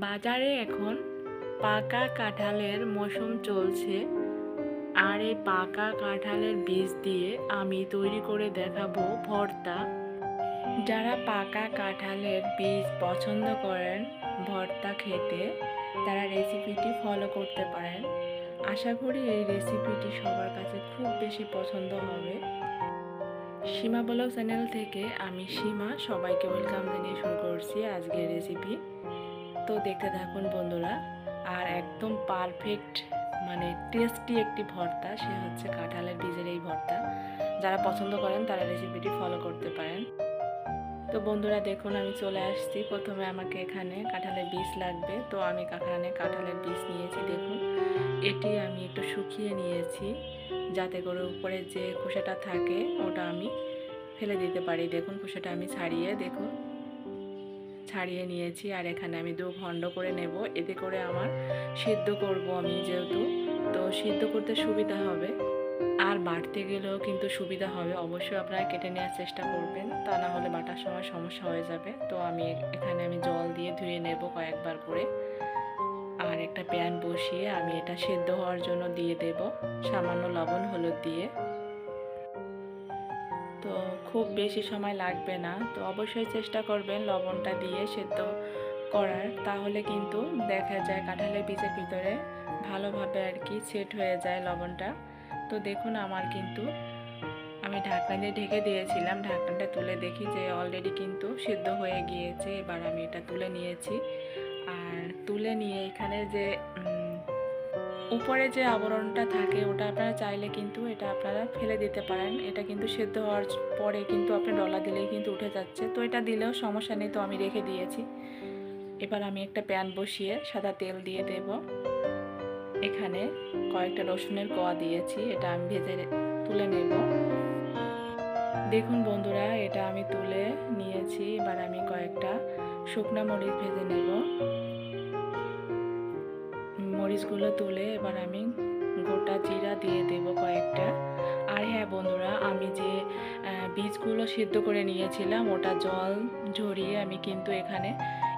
বাজারে এখন পাকা কাঁঠালের মৌসুম চলছে আর এই পাকা কাঁঠালের বীজ দিয়ে আমি তৈরি করে দেখাবো ভর্তা। যারা পাকা কাঁঠালের বীজ পছন্দ করেন ভর্তা খেতে, তারা রেসিপিটি ফলো করতে পারেন। আশা করি এই রেসিপিটি সবার কাছে খুব বেশি পছন্দ হবে। সীমা ব্লগ চ্যানেল থেকে আমি সীমা সবাইকে ওয়েলকাম জানিয়ে শুরু করছি আজকের রেসিপি তো দেখতে থাকুন বন্ধুরা। আর একদম পারফেক্ট মানে টেস্টি একটি ভর্তা, সে হচ্ছে কাঁঠালের বীজের এই ভর্তা। যারা পছন্দ করেন তারা রেসিপিটি ফলো করতে পারেন। তো বন্ধুরা, দেখুন, আমি চলে আসছি। প্রথমে আমাকে এখানে কাঁঠালের বীজ লাগবে। তো আমি এখানে কাঁঠালের বীজ নিয়েছি, দেখুন। এটি আমি একটু শুকিয়ে নিয়েছি, যাতে করে উপরে যে খোসাটা থাকে, ওটা আমি ফেলে দিতে পারি। দেখুন, খোসাটা আমি ছাড়িয়ে, দেখুন। ছাড়িয়ে নিয়েছি আর এখানে আমি দু খণ্ড করে নেব। এতে করে আমার সিদ্ধ করব আমি যেহেতু, তো সিদ্ধ করতে সুবিধা হবে। আর বাটতে গেলেও কিন্তু সুবিধা হবে। অবশ্যই আপনারা কেটে নেওয়ার চেষ্টা করবেন, তা না হলে বাটার সময় সমস্যা হয়ে যাবে। তো আমি এখানে আমি জল দিয়ে ধুয়ে নেব কয়েকবার করে। আর একটা প্যান বসিয়ে আমি এটা সেদ্ধ হওয়ার জন্য দিয়ে দেব। সামান্য লবণ হলুদ দিয়ে। খুব বেশি সময় লাগবে না। তো অবশ্যই চেষ্টা করবেন লবণটা দিয়ে সেদ্ধ করার। তাহলে কিন্তু দেখা যায় কাঁঠালের বীজের ভিতরে ভালোভাবে আর কি সেট হয়ে যায় লবণটা। তো দেখুন আমার কিন্তু, আমি ঢাকনা দিয়ে ঢেকে দিয়েছিলাম। ঢাকনাটা তুলে দেখি যে অলরেডি কিন্তু সেদ্ধ হয়ে গিয়েছে। এবার আমি এটা তুলে নিয়েছি। আর তুলে নিয়ে এখানে যে উপরে যে আবরণটা থাকে, ওটা আপনারা চাইলে কিন্তু এটা আপনারা ফেলে দিতে পারেন। এটা কিন্তু সেদ্ধ হওয়ার পরে কিন্তু আপনি ডলা দিলেই কিন্তু উঠে যাচ্ছে। তো এটা দিলেও সমস্যা নেই, তো আমি রেখে দিয়েছি। এবার আমি একটা প্যান বসিয়ে সাদা তেল দিয়ে দেব। এখানে কয়েকটা রসুনের কোয়া দিয়েছি, এটা আমি ভেজে তুলে নেব। দেখুন বন্ধুরা, এটা আমি তুলে নিয়েছি। এবার আমি কয়েকটা শুকনো মরিচ ভেজে নেব। মরিচগুলো তুলে এবার আমি গোটা জিরা দিয়ে দেব কয়েকটা। আর হ্যাঁ বন্ধুরা, আমি যে বীজগুলো সিদ্ধ করে নিয়েছিলাম, ওটা জল ঝরিয়ে আমি কিন্তু এখানে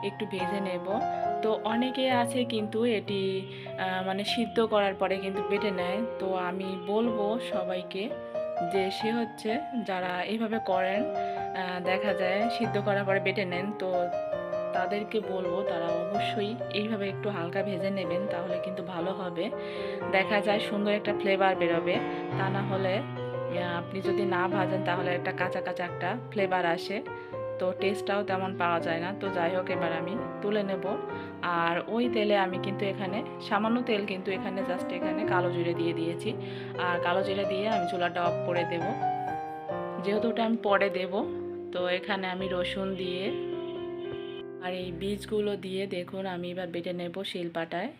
একটু ভেজে নেব। তো অনেকে আছে কিন্তু এটি মানে সিদ্ধ করার পরে কিন্তু বেটে নেয়। তো আমি বলব সবাইকে যে, সে হচ্ছে যারা এইভাবে করেন দেখা যায় সিদ্ধ করার পরে বেটে নেন। তো তাদেরকে বলব, তারা অবশ্যই এইভাবে একটু হালকা ভেজে নেবেন, তাহলে কিন্তু ভালো হবে। দেখা যায় সুন্দর একটা ফ্লেভার বেরোবে। তা না হলে আপনি যদি না ভাজেন, তাহলে একটা কাঁচা কাঁচা একটা ফ্লেভার আসে। তো টেস্টটাও তেমন পাওয়া যায় না। তো যাই হোক, এবার আমি তুলে নেব। আর ওই তেলে আমি কিন্তু এখানে, সামান্য তেল কিন্তু এখানে জাস্ট এখানে কালো জিরে দিয়ে দিয়েছি। আর কালো জিরে দিয়ে আমি চুলাটা অফ করে দেব। যেহেতু ওটা আমি পরে দেব, তো এখানে আমি রসুন দিয়ে আর এই বীজগুলো দিয়ে দেখুন, আমি এবার বেটে নেব শিলপাটায়।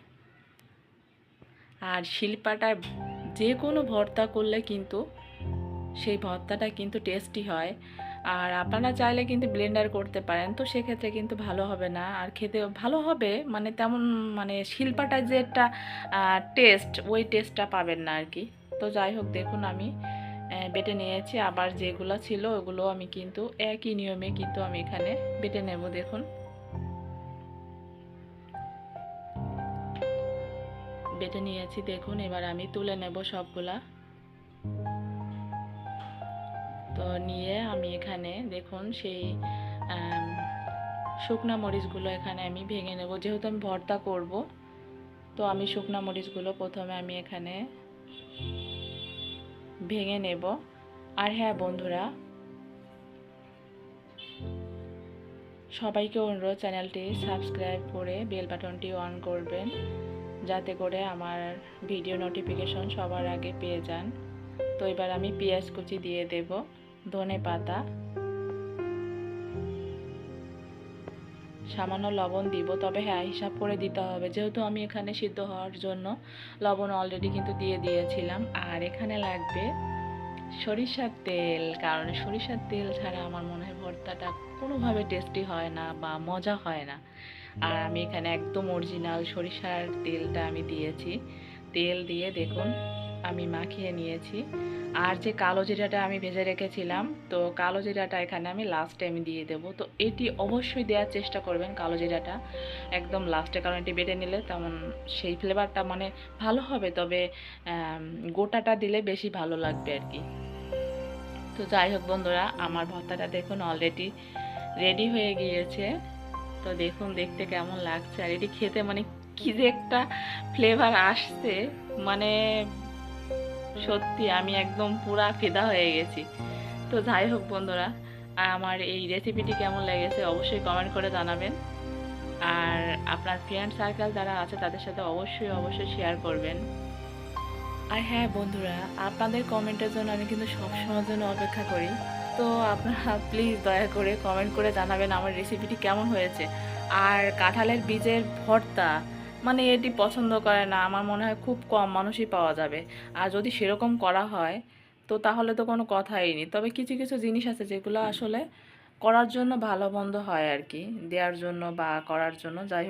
আর শিলপাটায় যে কোনো ভর্তা করলে কিন্তু সেই ভর্তাটা কিন্তু টেস্টি হয়। আর আপনারা চাইলে কিন্তু ব্লেন্ডার করতে পারেন, তো সেক্ষেত্রে কিন্তু ভালো হবে না। আর খেতে ভালো হবে মানে তেমন মানে শিল্পাটার যে একটা টেস্ট ওই টেস্টটা পাবেন না আর কি তো যাই হোক, দেখুন আমি বেটে নিয়েছি। আবার যেগুলো ছিল ওগুলো আমি কিন্তু একই নিয়মে কিন্তু আমি এখানে বেটে নেব, দেখুন। বেটে নিয়েছি, দেখুন, এবার আমি তুলে নেব সবগুলা। তো নিয়ে আমি এখানে, দেখুন, সেই শুকনা মরিচগুলো এখানে আমি ভেঙে নেব। যেহেতু আমি ভর্তা করব, তো আমি শুকনা মরিচগুলো প্রথমে আমি এখানে ভেঙে নেব। আর হ্যাঁ বন্ধুরা, সবাইকে অনুরোধ, চ্যানেলটি সাবস্ক্রাইব করে বেল বাটনটি অন করবেন। যাতে করে আমার ভিডিও নোটিফিকেশন সবার আগে পেয়ে যান। তো এবার আমি পেঁয়াজ কুচি দিয়ে দেব, ধনে পাতা। সামান্য লবণ দিব, তবে হ্যাঁ হিসাব করে দিতে হবে। যেহেতু আমি এখানে সিদ্ধ হওয়ার জন্য লবণ অলরেডি কিন্তু দিয়ে দিয়েছিলাম। আর এখানে লাগবে সরিষার তেল, কারণ সরিষার তেল ছাড়া আমার মনে হয় ভর্তাটা কোনোভাবে টেস্টি হয় না বা মজা হয় না। আর আমি এখানে একদম অরিজিনাল সরিষার তেলটা আমি দিয়েছি। তেল দিয়ে দেখুন, আমি মাখিয়ে নিয়েছি। আর যে কালো জিরাটা আমি ভেজে রেখেছিলাম, তো কালো জিরাটা এখানে আমি লাস্টে আমি দিয়ে দেব। তো এটি অবশ্যই দেওয়ার চেষ্টা করবেন কালো জিরাটা। একদম লাস্টে কারণ এটি বেটে নিলে তেমন সেই ফ্লেভারটা মানে ভালো হবে, তবে গোটাটা দিলে বেশি ভালো লাগবে আর কি। তো যাই হোক বন্ধুরা, আমার ভর্তাটা দেখুন অলরেডি রেডি হয়ে গিয়েছে। তো দেখুন, দেখতে কেমন লাগছে। আর এটি খেতে মানে কি যে একটা ফ্লেভার আসছে। মানে সত্যি আমি একদম পুরা ফিদা হয়ে গেছি। তো যাই হোক বন্ধুরা, আমার এই রেসিপিটি কেমন লেগেছে অবশ্যই কমেন্ট করে জানাবেন। আর আপনার ফ্রেন্ড সার্কেল যারা আছে, তাদের সাথে অবশ্যই অবশ্যই শেয়ার করবেন। আর হ্যাঁ বন্ধুরা, আপনাদের কমেন্টের জন্য আমি কিন্তু সবসময়ের জন্য অপেক্ষা করি। তো আপনারা প্লিজ দয়া করে কমেন্ট করে জানাবেন আমার রেসিপিটি কেমন হয়েছে। আর কাঁঠালের বীজের ভর্তা মানে এটি পছন্দ করে না আমার মনে হয় খুব কম মানুষই পাওয়া যাবে। আর যদি সেরকম করা হয় তো তাহলে তো কোনো কথাই নেই। তবে কিছু কিছু জিনিস আছে যেগুলো আসলে করার জন্য ভালো মন্দ হয় আর কি দেওয়ার জন্য বা করার জন্য যাই হোক।